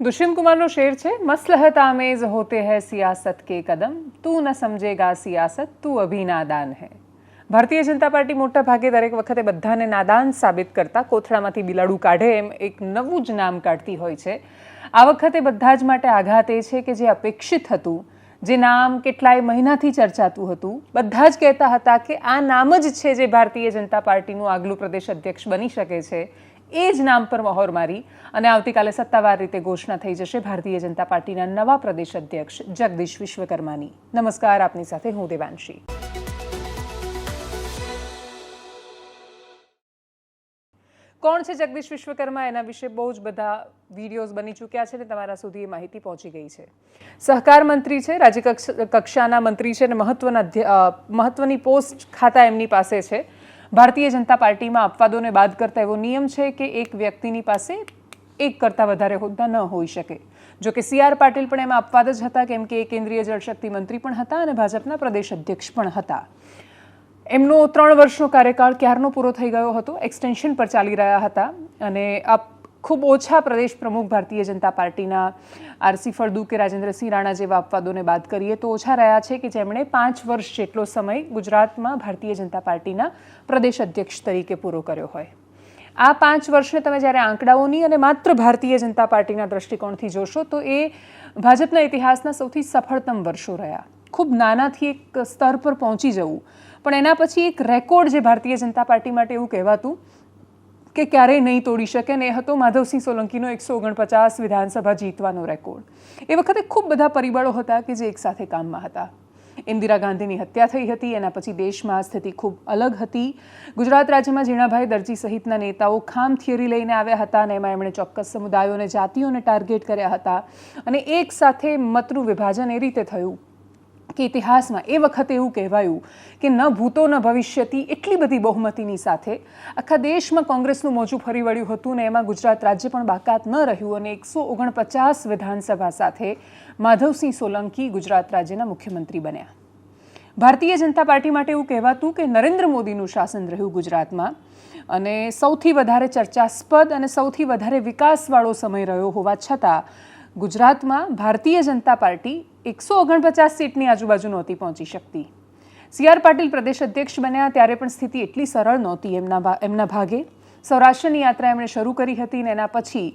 દુષ્યન કુમારનો share છે મસ્લહત આમેઝ હોતે હૈ સિયાસત કે કદમ તું ન સમજેગા સિયાસત તું અભી નાદાન હૈ ભારતીય જનતા પાર્ટી મોટા ભાગે દરેક વખતે બધાને નાદાન સાબિત કરતા કોથળામાંથી બિલાડું કાઢે એમ એક નવું જ નામ કાઢતી હોય છે આ વખતે બધા જ માટે આઘાત એ છે કે જે અપેક્ષિત હતું જે નામ કેટલાય મહિનાથી ચર્ચાતું હતું બધા જ કહેતા હતા કે આ નામ જ છે જે ભારતીય જનતા પાર્ટીનું આગલું પ્રદેશ અધ્યક્ષ બની શકે છે એ જ નામ પર મહોર મારી અને આવતીકાલે સત્તાવાર રીતે ઘોષણા થઈ જશે ભારતીય જનતા પાર્ટીના નવા પ્રદેશ અધ્યક્ષ જગદીશ વિશ્વકર્માની. નમસ્કાર, આપની સાથે હું દેવાંશી. કોણ છે જગદીશ વિશ્વકર્મા? એના વિશે બહુ જ બધા વિડીયોઝ બની ચૂક્યા છે ને તમારા સુધી એ માહિતી પહોંચી ગઈ છે. સહકાર મંત્રી છે રાજ્ય કક્ષ- કક્ષાના મંત્રી છે અને મહત્વના મહત્વની પોસ્ટ ખાતા એમની પાસે છે. ભારતીય જનતા પાર્ટીમાં અપવાદોને બાદ કરતા એવો નિયમ છે કે એક વ્યક્તિની પાસે એક કરતાં વધારે હોદ્દા ન હોઈ શકે. જો કે સી આર પાટીલ પણ એમાં અપવાદ જ હતા, કેમ કે એ કેન્દ્રીય જળશક્તિ મંત્રી પણ હતા અને ભાજપના પ્રદેશ અધ્યક્ષ પણ હતા. એમનો ત્રણ વર્ષનો કાર્યકાળ ક્યારનો પૂરો થઈ ગયો હતો? એક્સટેન્શન પર ચાલી રહ્યા હતા અને આ ખૂબ ઓછા પ્રદેશ પ્રમુખ ભારતીય જનતા પાર્ટીના આરસી ફળદુ કે રાજેન્દ્રસિંહ રાણા જેવા અપવાદોને બાદ કરીએ તો ઓછા રહ્યા છે કે જેમણે પાંચ વર્ષ જેટલો સમય ગુજરાતમાં ભારતીય જનતા પાર્ટીના પ્રદેશ અધ્યક્ષ તરીકે પૂરો કર્યો હોય. આ પાંચ વર્ષને તમે જ્યારે આંકડાઓની અને માત્ર ભારતીય જનતા પાર્ટીના દ્રષ્ટિકોણથી જોશો તો એ ભાજપના ઇતિહાસના સૌથી સફળતમ વર્ષો રહ્યા. ખૂબ નાનાથી એક સ્તર પર પહોંચી જવું. પણ એના પછી એક રેકોર્ડ જે ભારતીય જનતા પાર્ટી માટે એવું કહેવાતું કે ક્યારેય નહીં તોડી શકે ને એ હતો માધવસિંહ સોલંકીનો એકસો ઓગણપચાસ વિધાનસભા જીતવાનો રેકોર્ડ એ વખતે ખૂબ બધા પરિબળો હતા કે જે એકસાથે કામમાં હતા. ઇન્દિરા ગાંધીની હત્યા થઈ હતી, એના પછી દેશમાં સ્થિતિ ખૂબ અલગ હતી. ગુજરાત રાજ્યમાં ઝીણાભાઈ દરજી સહિતના નેતાઓ ખામ થિયરી લઈને આવ્યા હતા અને એમાં એમણે ચોક્કસ સમુદાયોને જાતિઓને ટાર્ગેટ કર્યા હતા. અને એક સાથે મતનું વિભાજન એ રીતે થયું કે ઇતિહાસમાં એ વખતે એવું કહેવાયું કે ન ભૂતો, ન ભવિષ્યથી એટલી બધી બહુમતીની સાથે આખા દેશમાં કોંગ્રેસનું મોજું ફરી વળ્યું હતું ને એમાં ગુજરાત રાજ્ય પણ બાકાત ન રહ્યું અને એકસો ઓગણપચાસ વિધાનસભા સાથે માધવસિંહ સોલંકી ગુજરાત રાજ્યના મુખ્યમંત્રી બન્યા. ભારતીય જનતા પાર્ટી માટે એવું કહેવાતું કે નરેન્દ્ર મોદીનું શાસન રહ્યું ગુજરાતમાં અને સૌથી વધારે ચર્ચાસ્પદ અને સૌથી વધારે વિકાસવાળો સમય રહ્યો હોવા છતાં ગુજરાતમાં ભારતીય જનતા પાર્ટી એકસો ઓગણપચાસ સીટની આજુબાજુ નહોતી પહોંચી શકતી. સી આર પાટીલ પ્રદેશ અધ્યક્ષ બન્યા ત્યારે પણ સ્થિતિ એટલી સરળ નહોતી એમના એમના ભાગે. સૌરાષ્ટ્રની યાત્રા એમણે શરૂ કરી હતી અને એના પછી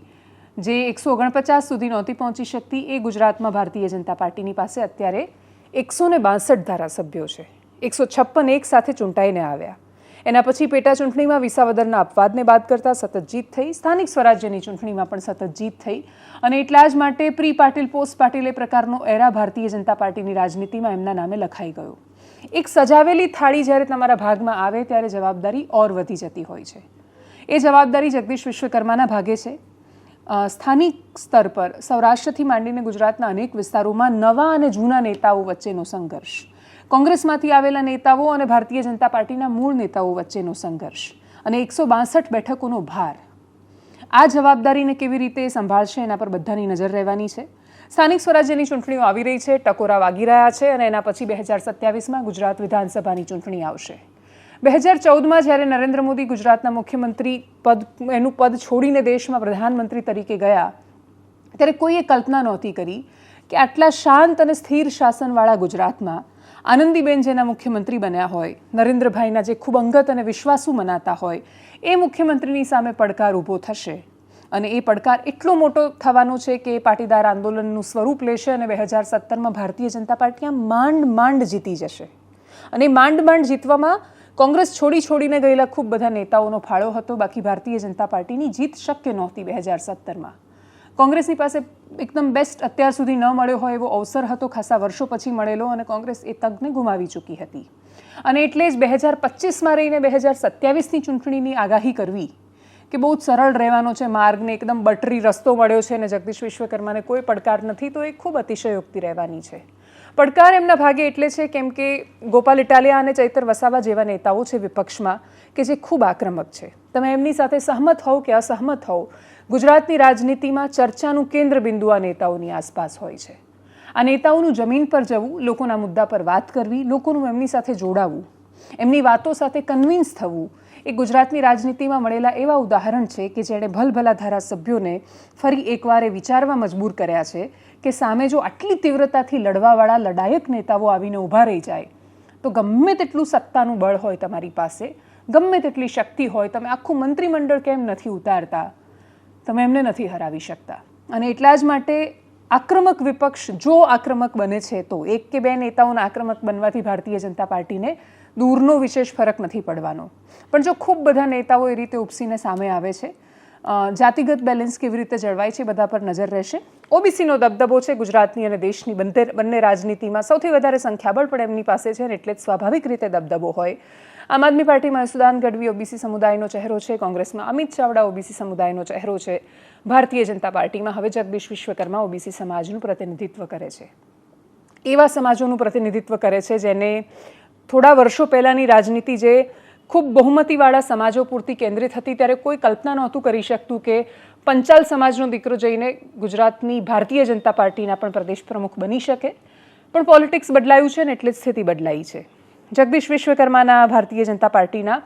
જે એકસો ઓગણપચાસ સુધી નહોતી પહોંચી શકતી એ ગુજરાતમાં ભારતીય જનતા પાર્ટીની પાસે અત્યારે એકસો ને બાસઠ ધારાસભ્યો છે. એકસો છપ્પન એક સાથે ચૂંટાઈને આવ્યા. એના પછી પેટા ચૂંટણીમાં વિસાવદરના અપવાદને બાદ કરતાં સતત જીત થઈ, સ્થાનિક સ્વરાજ્યની ચૂંટણીમાં પણ સતત જીત થઈ અને એટલા જ માટે પ્રી પાટીલ, પોસ્ટ પાટીલ એ પ્રકારનો એરા ભારતીય જનતા પાર્ટીની રાજનીતિમાં એમના નામે લખાઈ ગયો. એક સજાવેલી થાળી જ્યારે તમારા ભાગમાં આવે ત્યારે જવાબદારી ઓર વધી જતી હોય છે. એ જવાબદારી જગદીશ વિશ્વકર્માના ભાગે છે. સ્થાનિક સ્તર પર સૌરાષ્ટ્રથી માંડીને ગુજરાતના અનેક વિસ્તારોમાં નવા અને જૂના નેતાઓ વચ્ચેનો સંઘર્ષ. કોંગ્રેસમાંથી આવેલા નેતાઓ અને ભારતીય જનતા પાર્ટીના મૂળ નેતાઓ વચ્ચેનો સંઘર્ષ અને એકસો બાસઠ બેઠકોનો ભાર. આ જવાબદારીને કેવી રીતે સંભાળશે એના પર બધાની નજર રહેવાની છે. સ્થાનિક સ્વરાજ્યની ચૂંટણીઓ આવી રહી છે, ટકોરા વાગી રહ્યા છે અને એના પછી બે હજાર સત્યાવીસમાં ગુજરાત વિધાનસભાની ચૂંટણી આવશે. બે હજાર ચૌદમાં જ્યારે નરેન્દ્ર મોદી ગુજરાતના મુખ્યમંત્રી પદ, એનું પદ છોડીને દેશમાં પ્રધાનમંત્રી તરીકે ગયા, ત્યારે કોઈએ કલ્પના નહોતી કરી કે આટલા શાંત અને સ્થિર શાસનવાળા ગુજરાતમાં આનંદીબેન જેના મુખ્યમંત્રી બન્યા હોય, નરેન્દ્રભાઈના જે ખૂબ અંગત અને વિશ્વાસુ મનાતા હોય, એ મુખ્યમંત્રીની સામે પડકાર ઊભો થશે. અને એ પડકાર એટલો મોટો થવાનો છે કે એ પાટીદાર આંદોલનનું સ્વરૂપ લેશે અને બે હજાર સત્તરમાં ભારતીય જનતા પાર્ટી આ માંડ માંડ જીતી જશે. અને માંડ માંડ જીતવામાં કોંગ્રેસ છોડી છોડીને ગયેલા ખૂબ બધા નેતાઓનો ફાળો હતો. બાકી ભારતીય જનતા પાર્ટીની જીત શક્ય નહોતી બે હજાર સત્તરમાં. કોંગ્રેસની પાસે એકદમ બેસ્ટ અત્યાર સુધી ન મળ્યો હોય એવો અવસર હતો ખાસા વર્ષો પછી મળેલો અને કોંગ્રેસ એ તકને ગુમાવી ચૂકી હતી. અને એટલે જ બે હજાર પચીસમાં રહીને બે હજાર સત્યાવીસની ચૂંટણીની આગાહી કરવી, કે બહુ જ સરળ રહેવાનો છે માર્ગને, એકદમ બટરી રસ્તો મળ્યો છે અને જગદીશ વિશ્વકર્માને કોઈ પડકાર નથી, તો એ ખૂબ અતિશયોક્તિ રહેવાની છે. પડકાર એમના ભાગે એટલે છે કેમ કે ગોપાલ ઇટાલિયા અને ચૈતર વસાવા જેવા નેતાઓ છે વિપક્ષમાં કે જે ખૂબ આક્રમક છે. તમે એમની સાથે સહમત હોવ કે અસહમત હોવ, ગુજરાતની રાજનીતિમાં ચર્ચાનું કેન્દ્ર બિંદુ આ નેતાઓની આસપાસ હોય છે. આ નેતાઓનું જમીન પર જવું, લોકોના મુદ્દા પર વાત કરવી, લોકોનું એમની સાથે જોડાવું, એમની વાતો સાથે કન્વિન્સ થવું એ ગુજરાતની રાજનીતિમાં મળેલા એવા ઉદાહરણ છે કે જેણે ભલભલા ધારાસભ્યોને ફરી એકવાર એ વિચારવા મજબૂર કર્યા છે કે સામે જો આટલી તીવ્રતાથી લડવાવાળા લડાયક નેતાઓ આવીને ઊભા રહી જાય, તો ગમે તેટલું સત્તાનું બળ હોય તમારી પાસે, ગમે તેટલી શક્તિ હોય તમે આખું મંત્રીમંડળ કેમ નથી ઉતારતા? તમે એમને નથી હરાવી શકતા. અને એટલા જ માટે આક્રમક વિપક્ષ જો આક્રમક બને છે, તો એક કે બે નેતાઓના આક્રમક બનવાથી ભારતીય જનતા પાર્ટીને દૂરનો વિશેષ ફરક નથી પડવાનો. પણ જો ખૂબ બધા નેતાઓ એ રીતે ઉપસીને સામે આવે છે જાતિગત બેલેન્સ કેવી રીતે જળવાય છે બધા પર નજર રહેશે. ઓબીસીનો દબદબો છે ગુજરાતની અને દેશની બંને બંને રાજનીતિમાં સૌથી વધારે સંખ્યાબળ પણ એમની પાસે છે અને એટલે જ સ્વાભાવિક રીતે દબદબો હોય. આમ આદમી પાર્ટીમાં સુદાન ગઢવી ઓબીસી સમુદાયનો ચહેરો છે, કોંગ્રેસમાં અમિત ચાવડા ઓબીસી સમુદાયનો ચહેરો છે, ભારતીય જનતા પાર્ટીમાં હવે જગદીશ વિશ્વકર્મા ઓબીસી સમાજનું પ્રતિનિધિત્વ કરે છે. એવા સમાજોનું પ્રતિનિધિત્વ કરે છે જેને થોડા વર્ષો પહેલાંની રાજનીતિ જે ખૂબ બહુમતીવાળા સમાજો પૂરતી કેન્દ્રિત હતી, ત્યારે કોઈ કલ્પના નહોતું કરી શકતું કે પંચાલ સમાજનો દીકરો જઈને ગુજરાતની ભારતીય જનતા પાર્ટીના પણ પ્રદેશ પ્રમુખ બની શકે. પણ પોલિટિક્સ બદલાયું છે ને એટલે જ સ્થિતિ બદલાઈ છે. જગદીશ વિશ્વકર્માના ભારતીય જનતા પાર્ટીના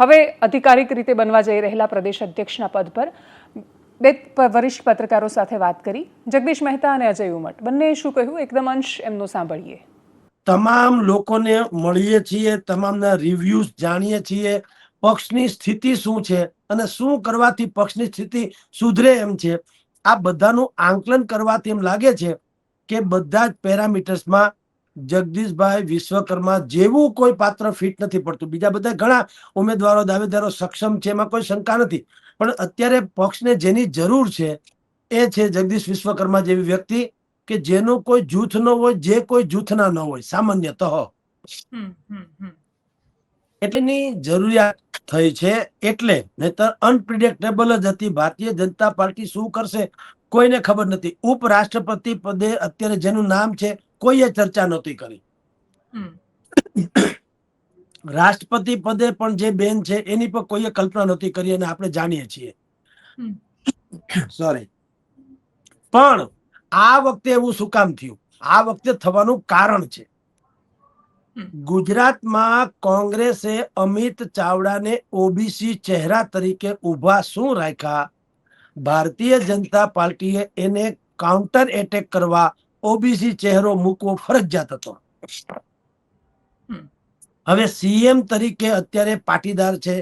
હવે અધિકારિક રીતે બનવા જઈ રહેલા પ્રદેશ અધ્યક્ષના પદ પર બે વરિષ્ઠ પત્રકારો સાથે વાત કરી. જગદીશ મહેતા અને અજય ઉમટ. બંનેએ શું કહ્યું? એકદમ અંશ એમનું સાંભળીએ. તમામ લોકોને મળીએ છીએ, તમામના રિવ્યુઝ જાણીએ છીએ, પક્ષની સ્થિતિ શું છે અને શું કરવાથી પક્ષની સ્થિતિ સુધરે એમ છે. આ બધાનું આંકલન કરવાથી એમ લાગે છે કે બધા જ પેરામીટર્સમાં જગદીશભાઈ વિશ્વકર્મા જેવું કોઈ પાત્ર ફિટ નથી પડતું. બીજા બધા ઘણા ઉમેદવારો, દાવેદારો સક્ષમ છે, એમાં કોઈ શંકા નથી. પણ અત્યારે પક્ષને જેની જરૂર છે એ છે જગદીશ વિશ્વકર્મા જેવી વ્યક્તિ. કે જેનું કોઈ જૂથ ન હોય જે કોઈ જૂથના ન હોય સામાન્યતઃ એટલેની જરૂરિયાત થઈ છે એટલે નહીતર અનપ્રિડિક્ટેબલ જ હતી. ભારતીય જનતા પાર્ટી શું કરશે કોઈને ખબર નથી. ઉપરાષ્ટ્રપતિ પદે અત્યારે જેનું નામ છે કોઈએ ચર્ચા નહોતી કરી. રાષ્ટ્રપતિ પદે પણ જે બેન છે એની પણ કોઈએ કલ્પના નહોતી કરી અને આપણે જાણીએ છીએ. સોરી પણ આ વખતે એવું શું કામ થયું? આ વખતે થવાનું કારણ છે. ગુજરાતમાં કોંગ્રેસે અમિત ચાવડાને ઓબીસી ચહેરા તરીકે ઊભા શું રાખ્યા? ભારતીય જનતા પાર્ટીએ એને કાઉન્ટર એટેક કરવા ઓબીસી ચહેરો મૂકવો ફરજિયાત હતો. હવે સીએમ તરીકે અત્યારે પાટીદાર છે.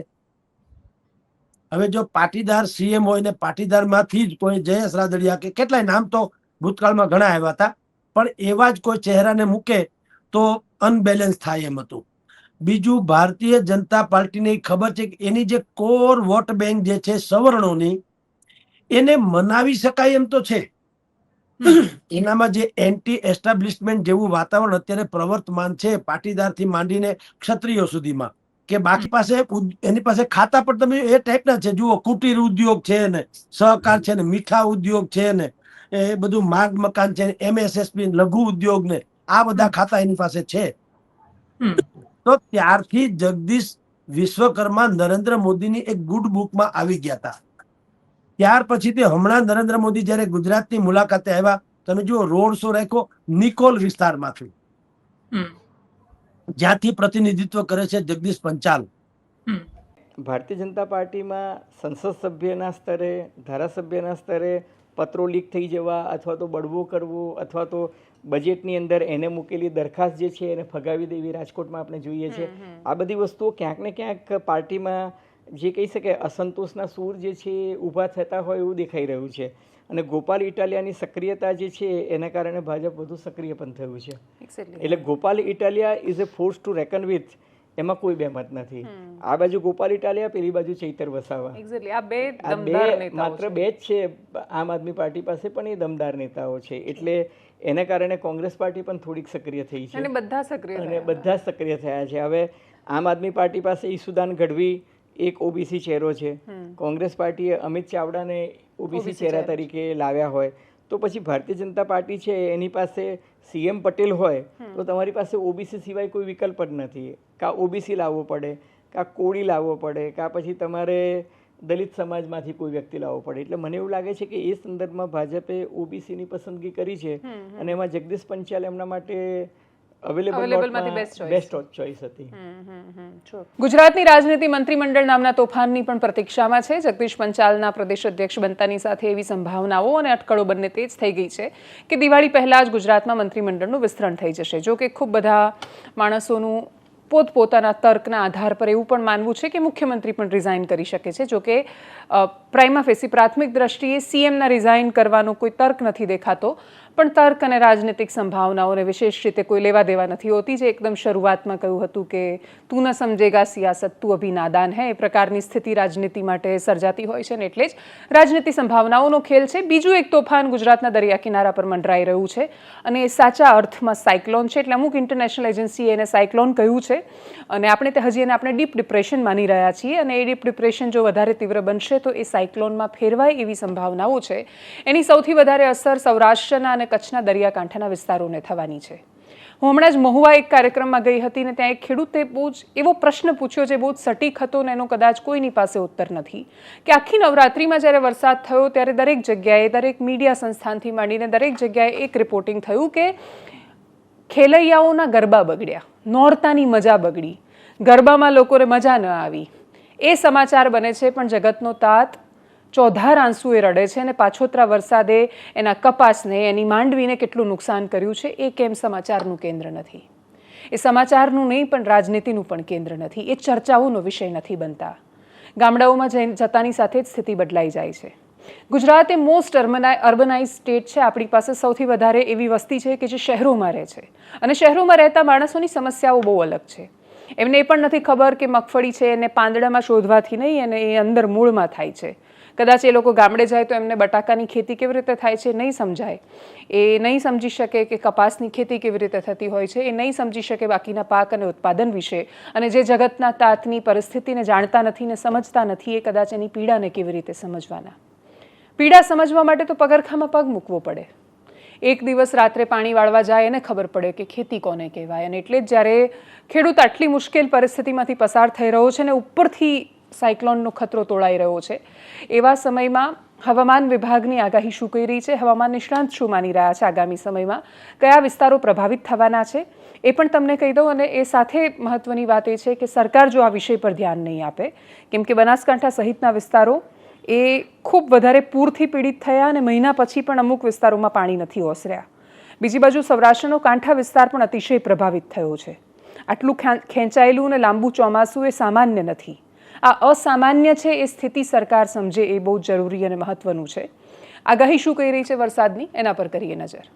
હવે જો પાટીદાર સીએમ હોય ને પાટીદારમાંથી જ કોઈ જયેશ રાદડિયા કે કેટલાય નામ તો ભૂતકાળમાં ઘણા આવ્યા હતા. પણ એવા જ કોઈ ચહેરાને મૂકે તો અનબેલેન્સ થાય એમ હતું. બીજું ભારતીય જનતા પાર્ટીને ખબર છે કે એની જે કોર વોટ બેંક જે છે સવર્ણોની એને મનાવી શકાય એમ તો છે. એનામાં જે એન્ટી એસ્ટાબ્લિશમેન્ટ જેવું વાતાવરણ અત્યારે પ્રવર્તમાન છે પાટીદારથી માંડીને ક્ષત્રિયો સુધીમાં કે બાકી પાસે એની પાસે ખાતા પણ તમે એ ટાઈપના છે. જુઓ કુટીર ઉદ્યોગ છે ને સહકાર છે ને મીઠા ઉદ્યોગ છે ને એ બધું માર્ગ મકાન છે એમએસએસપી લઘુ ઉદ્યોગ ને આ બધા ખાતા એની પાસે છે. તો ત્યારથી જગદીશ વિશ્વકર્મા નરેન્દ્ર મોદીની એક ગુડ બુકમાં આવી ગયા હતા. ત્યાર પછી તે હમણાં નરેન્દ્ર મોદી જયારે ગુજરાતની મુલાકાતે આવ્યા તમે જુઓ રોડ શો રાખ્યો નિકોલ વિસ્તારમાંથી. જ્યાંથી પ્રતિનિધિત્વ કરે છે જગદીશ પંચાલ. ભારતીય જનતા પાર્ટીમાં સંસદ સભ્યના સ્તરે ધારાસભ્યના સ્તરે પત્રો લીક થઈ જવા અથવા તો બળવો કરવો અથવા તો બજેટની અંદર એને મૂકેલી દરખાસ્ત જે છે એને ફગાવી દેવી રાજકોટમાં આપણે જોઈએ છે. આ બધી વસ્તુઓ ક્યાંક ને ક્યાંક પાર્ટીમાં જે કહી શકે અસંતોષના સૂર જે છે એ ઊભા થતા હોય એવું દેખાઈ રહ્યું છે. અને ગોપાલ ઇટાલિયાની સક્રિયતા જે છે એના કારણે ભાજપ વધુ સક્રિય પણ થયું છે. એટલે Gopal Italia is a force to reckon with એમાં કોઈ બેમત નથી. આ બાજુ ગોપાલ ઇટાલિયા પેલી બાજુ ચૈતર વસાવા. આ બે બે માત્ર બે જ છે આમ આદમી પાર્ટી પાસે પણ એ દમદાર નેતાઓ છે. એટલે એના કારણે કોંગ્રેસ પાર્ટી પણ થોડીક સક્રિય થઈ છે. અને બધા સક્રિય અને બધા સક્રિય થયા છે. હવે આમ આદમી પાર્ટી પાસે ઈસુદાન ગઢવી એક ઓબીસી ચહેરો છે. કોંગ્રેસ પાર્ટીએ અમિત ચાવડાને ઓબીસી ચહેરા તરીકે લાવ્યા હોય તો પછી ભારતીય જનતા પાર્ટી છે એની પાસે સીએમ પટેલ હોય તો તમારી પાસે ઓબીસી સિવાય કોઈ વિકલ્પ જ નથી. કા ઓબીસી લાવવો પડે કા કોળી લાવવો પડે કા પછી તમારે દલિત સમાજમાંથી કોઈ વ્યક્તિ લાવવો પડે. એટલે મને એવું લાગે છે કે એ સંદર્ભમાં ભાજપે ઓબીસીની પસંદગી કરી છે અને એમાં જગદીશ પંચાલ એમના માટે ગુજરાતની રાજનીતિ મંત્રીમંડળ નામના તોફાનની પણ પ્રતીક્ષામાં છે. જગદીશ પંચાલના પ્રદેશ અધ્યક્ષ બનતાની સાથે એવી સંભાવનાઓ અને અટકળો બંને તેજ થઈ ગઈ છે કે દિવાળી પહેલા જ ગુજરાતમાં મંત્રીમંડળનું વિસ્તરણ થઈ જશે. જો કે ખૂબ બધા માણસોનું પોતપોતાના તર્કના આધાર પર એવું પણ માનવું છે કે મુખ્યમંત્રી પણ રિઝાઇન કરી શકે છે. જો કે પ્રાઇમા ફેસી પ્રાથમિક દ્રષ્ટિએ સીએમના રિઝાઇન કરવાનો કોઈ તર્ક નથી દેખાતો. પણ તર્ક અને રાજનીતિક સંભાવનાઓને વિશેષ રીતે કોઈ લેવા દેવા નથી હોતી. જે એકદમ શરૂઆતમાં કહ્યું હતું કે, તું ન સમજેગા સિયાસત, તું અભી નાદાન હે. એ પ્રકારની સ્થિતિ રાજનીતિ માટે સર્જાતી હોય છે ને એટલે જ રાજનીતિ સંભાવનાઓનો ખેલ છે. બીજું એક તોફાન ગુજરાતના દરિયા કિનારા પર મંડરાઈ રહ્યું છે અને એ સાચા અર્થમાં સાયક્લોન છે. એટલે અમુક ઇન્ટરનેશનલ એજન્સીએ એને સાયક્લોન કહ્યું છે અને આપણે તે હજી એને આપણે ડીપ ડિપ્રેશન માની રહ્યા છીએ અને એ ડીપ ડિપ્રેશન જો વધારે તીવ્ર બનશે તો એ સાયક્લોનમાં ફેરવાય એવી સંભાવનાઓ છે. એની સૌથી વધારે અસર સૌરાષ્ટ્રના અને કચ્છના દરિયાકાંઠાના વિસ્તારોને થવાની છે. હું હમણાં જ મહુવા એક કાર્યક્રમમાં ગઈ હતી ને ત્યાં એક ખેડૂતે બહુ જ એવો પ્રશ્ન પૂછ્યો જે બહુ જ સટીક હતો ને એનો કદાચ કોઈની પાસે ઉત્તર નથી. કે આખી નવરાત્રિમાં જ્યારે વરસાદ થયો ત્યારે દરેક જગ્યાએ દરેક મીડિયા સંસ્થાનથી માંડીને દરેક જગ્યાએ એક રિપોર્ટિંગ થયું કે ખેલૈયાઓના ગરબા બગડ્યા, નોરતાની મજા બગડી, ગરબામાં લોકોને મજા ન આવી. એ સમાચાર બને છે પણ જગતનો તાત ચોધાર આંસુએ રડે છે અને પાછોતરા વરસાદે એના કપાસને, એની માંડવીને કેટલું નુકસાન કર્યું છે એ કેમ સમાચારનું કેન્દ્ર નથી? એ સમાચારનું નહીં, પણ રાજનીતિનું પણ કેન્દ્ર નથી. એ ચર્ચાઓનો વિષય નથી બનતા. ગામડાઓમાં જતાની સાથે જ સ્થિતિ બદલાઈ જાય છે. ગુજરાત એ મોસ્ટ અર્બનાઇઝ સ્ટેટ છે. આપણી પાસે સૌથી વધારે એવી વસ્તી છે કે જે શહેરોમાં રહે છે. અને શહેરોમાં રહેતા માણસોની સમસ્યાઓ બહુ અલગ છે. એમને એ પણ નથી ખબર કે મગફળી છે, એને પાંદડામાં શોધવાથી નહીં અને એ અંદર મૂળમાં થાય છે. કદાચ એ લોકો ગામડે જાય તો એમને બટાકાની ખેતી કેવી રીતે થાય છે નહીં સમજાય. એ નહીં સમજી શકે કે કપાસની ખેતી કેવી રીતે થતી હોય છે, એ નહીં સમજી શકે બાકીના પાક અને ઉત્પાદન વિશે. અને જે જગતના તાતની પરિસ્થિતિને જાણતા નથી ને સમજતા નથી, એ કદાચ એની પીડાને કેવી રીતે સમજવાના. પીડા સમજવા માટે તો પગરખામાં પગ મૂકવો પડે. એક દિવસ રાત્રે પાણી વાળવા જાય એને ખબર પડે કે ખેતી કોને કહેવાય. અને એટલે જ જ્યારે ખેડૂત આટલી મુશ્કેલ પરિસ્થિતિમાંથી પસાર થઈ રહ્યો છે ને ઉપરથી સાયક્લોનનો ખતરો તોળાઈ રહ્યો છે. એવા સમયમાં હવામાન વિભાગની આગાહી શું કહી રહી છે? હવામાન નિષ્ણાંત શું માની રહ્યા છે આગામી સમયમાં? કયા વિસ્તારો પ્રભાવિત થવાના છે? એ પણ તમને કહી દઉં અને એ સાથે મહત્વની વાત એ છે કે સરકાર જો આ વિષય પર ધ્યાન નહીં આપે, કેમ કે બનાસકાંઠા સહિતના વિસ્તારો એ ખૂબ વધારે પૂરથી પીડિત થયા અને મહિના પછી પણ અમુક વિસ્તારોમાં પાણી નથી ઓસર્યા. બીજી બાજુ સૌરાષ્ટ્રનો કાંઠા વિસ્તાર પણ અતિશય પ્રભાવિત થયો છે. આટલું ખેંચાયેલું અને લાંબુ ચોમાસું એ સામાન્ય નથી. આ અસામાન્ય છે એ સ્થિતિ સરકાર સમજે એ બહુ જરૂરી અને મહત્વનું છે. આગાહી શું કહી રહી છે વરસાદની? એના પર કરીએ નજર.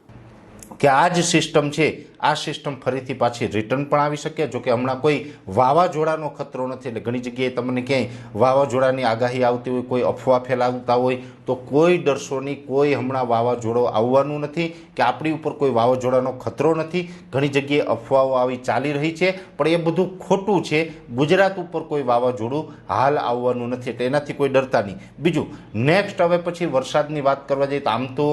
કે આ જ સિસ્ટમ છે, આ સિસ્ટમ ફરીથી પાછી રિટર્ન પણ આવી શકે, જો કે હમણાં કોઈ વાવાઝોડાનો ખતરો નથી, એટલે ઘણી જગ્યાએ તમને ક્યાંય વાવાઝોડાની આગાહી આવતી હોય, કોઈ અફવા ફેલાવતા હોય તો કોઈ ડરશો નહીં કોઈ હમણાં વાવાઝોડો આવવાનું નથી કે આપણી ઉપર કોઈ વાવાઝોડાનો ખતરો નથી. ઘણી જગ્યાએ અફવાઓ આવી ચાલી રહી છે, પણ એ બધું ખોટું છે. ગુજરાત ઉપર કોઈ વાવાઝોડું હાલ આવવાનું નથી, એટલે એનાથી કોઈ ડરતા નહીં. બીજું નેક્સ્ટ હવે પછી વરસાદની વાત કરવા જઈએ તો આમ તો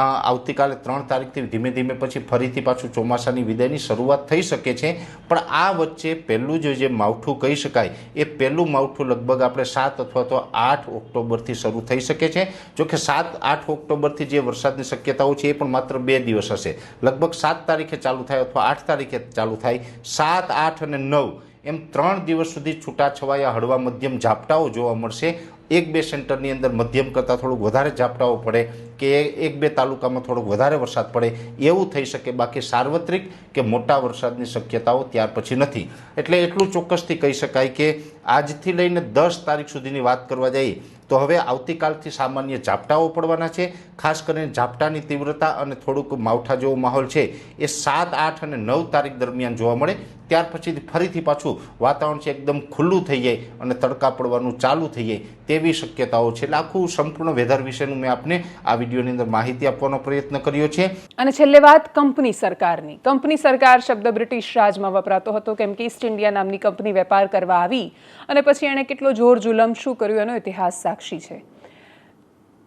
આવતીકાલે ત્રણ તારીખથી ધીમે ધીમે પછી ફરીથી પાછું ચોમાસાની વિદાયની શરૂઆત થઈ શકે છે. પણ આ વચ્ચે પહેલું જે જે માવઠું કહી શકાય, એ પહેલું માવઠું લગભગ આપણે સાત અથવા તો આઠ ઓક્ટોબરથી શરૂ થઈ શકે છે. જો કે સાત, આઠ ઓક્ટોબરથી જે વરસાદની શક્યતાઓ છે એ પણ માત્ર બે દિવસ હશે. લગભગ સાત તારીખે ચાલુ થાય અથવા આઠ તારીખે ચાલુ થાય. સાત, આઠ અને નવ એમ ત્રણ દિવસ સુધી છૂટાછવાયા હળવા મધ્યમ ઝાપટાઓ જોવા મળશે. એક બે સેન્ટરની અંદર મધ્યમ કરતાં થોડુંક વધારે ઝાપટાઓ પડે. કે એક બે તાલુકામાં થોડોક વધારે વરસાદ પડે, એવું થઈ શકે. બાકી સાર્વત્રિક કે મોટા વરસાદની શક્યતાઓ ત્યાર પછી નથી. એટલે એટલું ચોક્કસથી કહી શકાય કે આજથી લઈને દસ તારીખ સુધીની વાત કરવા જઈએ, તો હવે આવતીકાલથી સામાન્ય ઝાપટાઓ પડવાના છે. ખાસ કરીને ઝાપટાની તીવ્રતા અને થોડુંક માવઠા જેવો માહોલ છે, એ સાત, આઠ અને નવ તારીખ દરમિયાન જોવા મળે. ત્યાર પછી ફરીથી પાછું વાતાવરણ છે એકદમ ખુલ્લું થઈ જાય અને તડકા પડવાનું ચાલુ થઈ જાય તેવી શક્યતાઓ છે. એટલે આખું સંપૂર્ણ વેધર વિશેનું મેં આપને આ વિડીયોની અંદર માહિતી આપવાનો પ્રયત્ન કર્યો છે. અને છેલ્લે વાત કંપની સરકારની. કંપની સરકાર શબ્દ બ્રિટિશ રાજમાં વપરાતો હતો, કેમ કે ઈસ્ટ ઇન્ડિયા નામની કંપની વેપાર કરવા આવી અને પછી એણે કેટલો જોર જુલમ શું કર્યું એનો ઇતિહાસ સાક્ષી છે.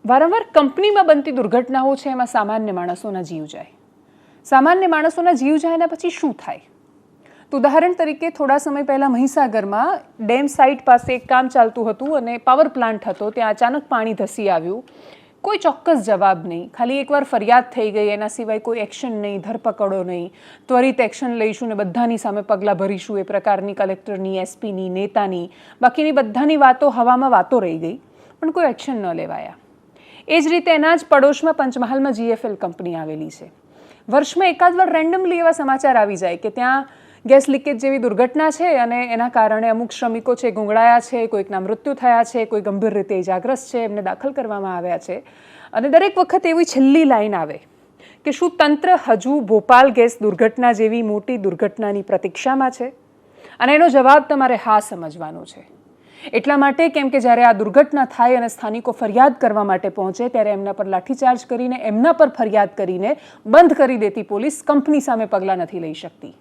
વારંવાર કંપનીમાં બનતી દુર્ઘટનાઓ છે, એમાં સામાન્ય માણસોના જીવ જાય. સામાન્ય માણસોના જીવ જાય એના પછી શું થાય? તો ઉદાહરણ તરીકે થોડા સમય પહેલાં મહીસાગરમાં ડેમ સાઇટ પાસે એક કામ ચાલતું હતું અને પાવર પ્લાન્ટ હતો, ત્યાં અચાનક પાણી ધસી આવ્યું. કોઈ ચોક્કસ જવાબ નહીં. ખાલી એકવાર ફરિયાદ થઈ ગઈ, એના સિવાય કોઈ એક્શન નહીં, ધરપકડો નહીં. ત્વરિત એક્શન લઈશું ને બધાની સામે પગલાં ભરીશું એ પ્રકારની કલેક્ટરની, એસપીની, નેતાની. બાકીની બધાની વાતો હવામાં વાતો રહી ગઈ, પણ કોઈ એક્શન ન લેવાયા. એ જ રીતે એના જ પડોશમાં પંચમહાલમાં જીએફએલ કંપની આવેલી છે. વર્ષમાં એકાદ વાર રેન્ડમલી એવા સમાચાર આવી જાય કે ત્યાં ગેસ લીકેજ જેવી દુર્ઘટના છે અને એના કારણે અમુક શ્રમિકો છે ગુંગળાયા છે, કોઈકના મૃત્યુ થયા છે, કોઈ ગંભીર રીતે ઇજાગ્રસ્ત છે, એમને દાખલ કરવામાં આવ્યા છે. અને દરેક વખત એવી છેલ્લી લાઈન આવે કે શું તંત્ર હજુ ભોપાલ ગેસ દુર્ઘટના જેવી મોટી દુર્ઘટનાની પ્રતીક્ષામાં છે? અને એનો જવાબ તમારે હા સમજવાનો છે. એટલા માટે કેમ કે જ્યારે આ દુર્ઘટના થાય અને સ્થાનિકો ફરિયાદ કરવા માટે પહોંચે, ત્યારે એમના પર લાઠીચાર્જ કરીને, એમના પર ફરિયાદ કરીને બંધ કરી દેતી પોલીસ કંપની સામે પગલાં નથી લઈ શકતી.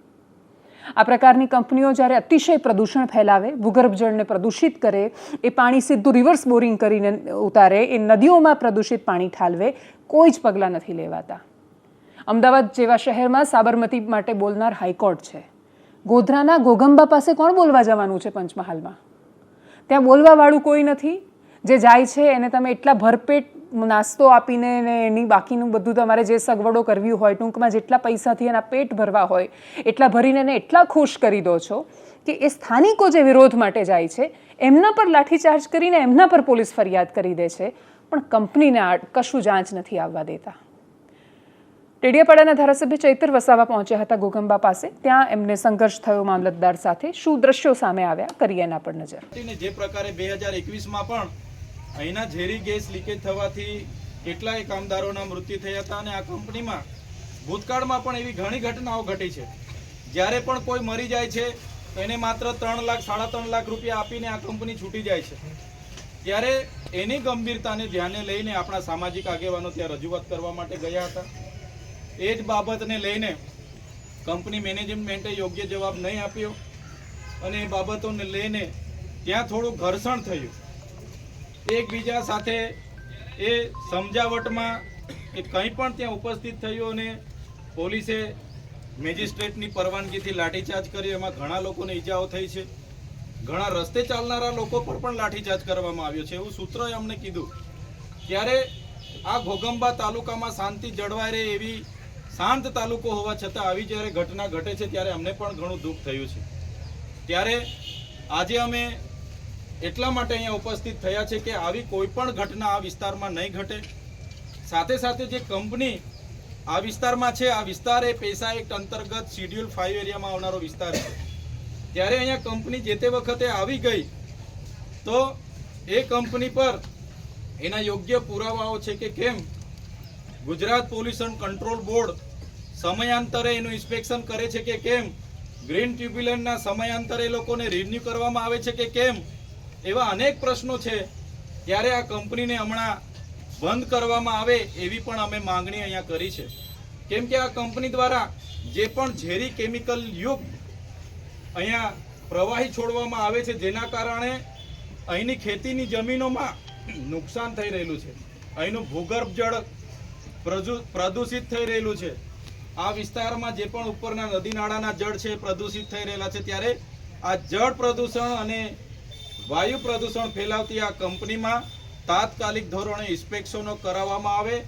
આ પ્રકારની કંપનીઓ જ્યારે અતિશય પ્રદૂષણ ફેલાવે, ભૂગર્ભ જળને પ્રદૂષિત કરે, એ પાણી સીધું રિવર્સ બોરિંગ કરીને ઉતારે, એ નદીઓમાં પ્રદૂષિત પાણી ઠાલવે, કોઈ જ પગલાં નથી લેવાતા. અમદાવાદ જેવા શહેરમાં સાબરમતી માટે બોલનાર હાઈકોર્ટ છે. ગોધરાના ગોગંબા પાસે કોણ બોલવા જવાનું છે પંચમહાલમાં? ત્યાં બોલવાવાળું કોઈ નથી જે જાય છે, એને તમે એટલા ભરપેટ નાસ્તો આપીને ને એની બાકીનું બધું તમારે જે સગવડો કરવી હોય, ટૂંકમાં જેટલા પૈસાથી એના પેટ ભરવા હોય, એટલા ભરીને એને એટલા ખુશ કરી દો છો કે એ સ્થાનિકો જે વિરોધ માટે જાય છે, એમના પર લાઠીચાર્જ કરીને એમના પર પોલીસ ફરિયાદ કરી દે છે, પણ કંપનીને આ કશું જાંચ નથી આવવા દેતા. ટેડિયાપાડાના ધારાસભ્ય ચૈતર વસાવા પહોંચ્યા હતા ગોગંબા પાસે. ત્યાં એમને સંઘર્ષ થયો મામલતદાર સાથે. શું દ્રશ્યો સામે આવ્યા? કરીએ એના પર નજર. જે પ્રકારે બે હજાર એકવીસમાં પણ અહીંના ઝેરી ગેસ લીકેજ થવાથી કેટલાય કામદારોના મૃત્યુ થયા હતા અને આ કંપનીમાં ભૂતકાળમાં પણ એવી ઘણી ઘટનાઓ ઘટી છે. જ્યારે પણ કોઈ મરી જાય છે એને માત્ર ત્રણ લાખ, સાડા ત્રણ લાખ રૂપિયા આપીને આ કંપની છૂટી જાય છે. ત્યારે એની ગંભીરતાને ધ્યાને લઈને આપણા સામાજિક આગેવાનો ત્યાં રજૂઆત કરવા માટે ગયા હતા. એ જ બાબતને લઈને કંપની મેનેજમેન્ટે યોગ્ય જવાબ નહીં આપ્યો અને એ બાબતોને લઈને ત્યાં થોડું ઘર્ષણ થયું. એકબીજા સાથે એ સમજાવટમાં કે કંઈ પણ ત્યાં ઉપસ્થિત થયું અને પોલીસે મેજિસ્ટ્રેટની પરવાનગીથી લાઠીચાર્જ કર્યો એમાં ઘણા લોકોને ઈજાઓ થઈ છે. ઘણા રસ્તે ચાલનારા લોકો પર પણ લાઠીચાર્જ કરવામાં આવ્યો છે. એવું સૂત્રોએ અમને કીધું. ત્યારે આ ઘોગંબા તાલુકામાં શાંતિ જળવાઈ રહે એવી શાંત તાલુકો હોવા છતાં આવી જ્યારે ઘટના ઘટે છે ત્યારે અમને પણ ઘણું દુઃખ થયું છે. ત્યારે આજે અમે એટલા માટે અહીંયા ઉપસ્થિત થયા છે કે આવી કોઈ પણ ઘટના આ વિસ્તારમાં નહીં ઘટે. સાથે સાથે જે કંપની આ વિસ્તારમાં છે, આ વિસ્તાર એ પૈસા એક્ટ અંતર્ગત શિડ્યુલ ફાઇવ એરિયામાં આવનારો વિસ્તાર છે. ત્યારે અહીંયા કંપની જે તે વખતે આવી ગઈ, તો એ કંપની પર એના યોગ્ય પુરાવાઓ છે કે કેમ? ગુજરાત પોલ્યુશન કંટ્રોલ બોર્ડ સમયાંતરે એનું ઇન્સ્પેક્શન કરે છે કે કેમ? ગ્રીન ટ્યુબ્યુલનના સમયાંતરે લોકોને રિન્યુ કરવામાં આવે છે કે કેમ? એવા અનેક પ્રશ્નો છે. ત્યારે આ કંપનીને હમણાં બંધ કરવામાં આવે એવી પણ અમે માંગણી અહીંયા કરી છે. કેમ કે આ કંપની દ્વારા જે પણ ઝેરી કેમિકલ યુક્ત અહીંયા પ્રવાહી છોડવામાં આવે છે, જેના કારણે અહીંની ખેતીની જમીનોમાં નુકસાન થઈ રહેલું છે. અહીંનું ભૂગર્ભ જળ પ્રદૂષિત થઈ રહેલું છે. આ વિસ્તારમાં જે પણ ઉપરના નદી નાળાના જળ છે પ્રદૂષિત થઈ રહેલા છે. ત્યારે આ જળ પ્રદૂષણ અને વાયુ પ્રદૂષણ ફેલાવતી આ કંપનીમાં તાત્કાલિક ધોરણે ઇન્સ્પેક્શનો કરાવવામાં આવે.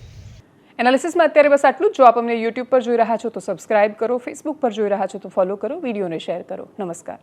એનાલિસિસમાં અત્યારે બસ આટલું જ. આપ અમને યુટ્યુબ પર જોઈ રહ્યા છો તો સબસ્ક્રાઇબ કરો, ફેસબુક પર જોઈ રહ્યા છો તો ફોલો કરો, વિડીયોને શેર કરો. નમસ્કાર.